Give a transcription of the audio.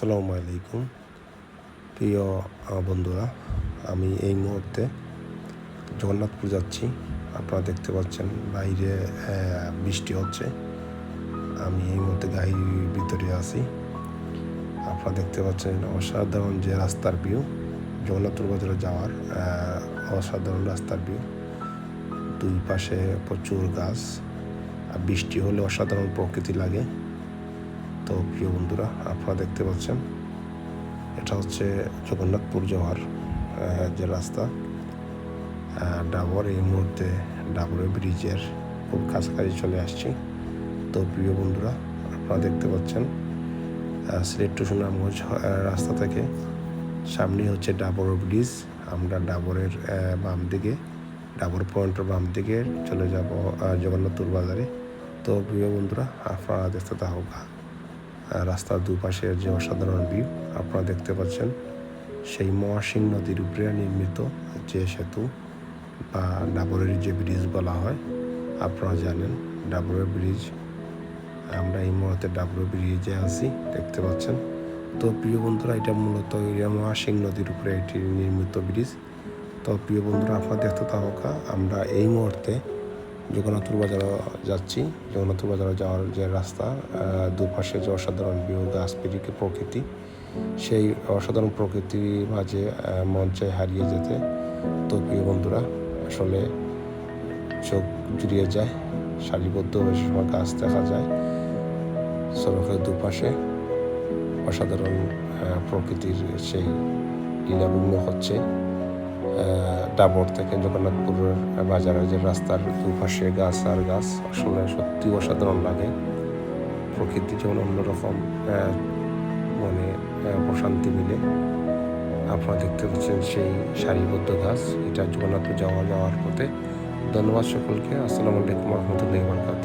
আসসালামু আলাইকুম। প্রিয় বন্ধুরা, আমি এই মুহূর্তে জগন্নাথপুর যাচ্ছি। আপনারা দেখতে পাচ্ছেন বাইরে বৃষ্টি হচ্ছে। আমি এই মুহূর্তে গাড়ির ভিতরে আছি। আপনারা দেখতে পাচ্ছেন অসাধারণ যে রাস্তার ভিউ জগন্নাথপুর বাজারে যাওয়ার অসাধারণ রাস্তার ভিউ দুই পাশে প্রচুর গাছ, আর বৃষ্টি হলে অসাধারণ প্রকৃতি লাগে। তো প্রিয় বন্ধুরা, আপনারা দেখতে পাচ্ছেন, এটা হচ্ছে জগন্নাথপুর যাওয়ার যে রাস্তা। ডাবর, এই মুহূর্তে ডাবরের ব্রিজের খুব কাছাকাছি চলে আসছি। তো প্রিয় বন্ধুরা, আপনারা দেখতে পাচ্ছেন সিলেট টু সুনামগঞ্জ রাস্তা থেকে সামনে হচ্ছে ডাবর ব্রিজ। আমরা ডাবরের বাম দিকে, ডাবর পয়েন্টের বাম দিকে চলে যাব জগন্নাথপুর বাজারে। তো প্রিয় বন্ধুরা, আপনারা দেখতে থাকুক। রাস্তার দুপাশের যে অসাধারণ ভিউ, আপনারা দেখতে পাচ্ছেন, সেই মহাসিং নদীর উপরে নির্মিত যে সেতু বা ডাবরের যে ব্রিজ বলা হয়, আপনারা জানেন ডাবরের ব্রিজ। আমরা এই মুহূর্তে ডাবরের ব্রিজে আছি, দেখতে পাচ্ছেন। তো প্রিয় বন্ধুরা, এটা মূলত মহাসিং নদীর উপরে এটি নির্মিত ব্রিজ। তো প্রিয় বন্ধুরা, আপনারা দেখতে থাকা আমরা এই মুহূর্তে জগন্নাথপুর বাজারে যাচ্ছি। জগন্নাথপুর বাজারে যাওয়ার যে রাস্তা দুপাশে যে অসাধারণ ভিউ গাছপিরিকে প্রকৃতি, সেই অসাধারণ প্রকৃতির মাঝে মঞ্চে হারিয়ে যেতে। তো প্রিয় বন্ধুরা, আসলে চোখ জুড়িয়ে যায়, সারিবদ্ধ বেশ সময় গাছ দেখা যায়। সড়কের দুপাশে অসাধারণ প্রকৃতির সেই লীলাভূমি হচ্ছে। ডাবর থেকে জগন্নাথপুরের বাজারের যে রাস্তার দুপাশে গাছ আর গাছ, আসলে সত্যি অসাধারণ লাগে। প্রকৃতি যেমন অন্যরকম মনে প্রশান্তি মিলে। আপনারা দেখতে পাচ্ছেন সেই সারিবদ্ধ গাছ, এটা জগন্নাথপুর যাওয়া যাওয়ার পথে। ধন্যবাদ সকলকে, আসসালামু আলাইকুম রহমতুল্লাহ বরকাত